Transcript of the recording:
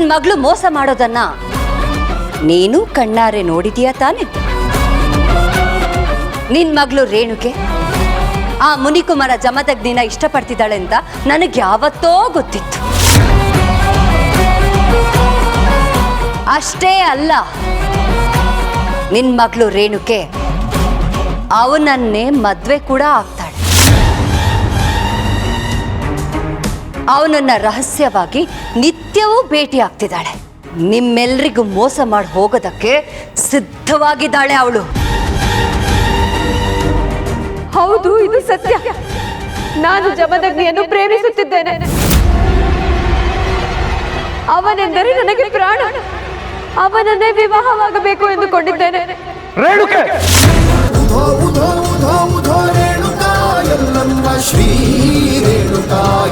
ನಿನ್ ಮಗಳು ಮೋಸ ಮಾಡೋದನ್ನ? ನೀನು ಕಣ್ಣಾರೆ ನೋಡಿದೀಯಾ ತಾನೆ? ನಿನ್ ಮಗಳು ರೇಣುಕೆ ಆ ಮುನಿಕುಮಾರ ಜಮದಗ್ನಿನ ಇಷ್ಟಪಡ್ತಿದ್ದಾಳೆ ಅಂತ ನನಗೆ ಯಾವತ್ತೋ ಗೊತ್ತಿತ್ತು. ಅಷ್ಟೇ ಅಲ್ಲ, ನಿನ್ ಮಗಳು ರೇಣುಕೆ ಅವನನ್ನೇ ಮದ್ವೆ ಕೂಡ ಆಗ್ತಾಳೆ. ಅವನನ್ನ ರಹಸ್ಯವಾಗಿ ನಿತ್ಯವೂ ಭೇಟಿ ಆಗ್ತಿದ್ದಾಳೆ ನಿಮ್ಮೆಲ್ರಿಗೂ ಮೋಸ ಮಾಡಿ ಹೋಗೋದಕ್ಕೆ ಸಿದ್ಧವಾಗಿದ್ದಾಳೆ ಅವಳು. ಹೌದು ಇದು ಸತ್ಯ. ನಾನು ಜಮದಗ್ನಿಯನ್ನು ಪ್ರೇಮಿಸುತ್ತಿದ್ದೇನೆ. ಅವನೆಂದರೆ ನನಗೆ ಪ್ರಾಣ. ಅವನನ್ನೇ ವಿವಾಹವಾಗಬೇಕು ಎಂದುಕೊಂಡಿದ್ದೇನೆ. ರೇಣುಕೆ! ಶ್ರೀ ರೇಣುಕಾ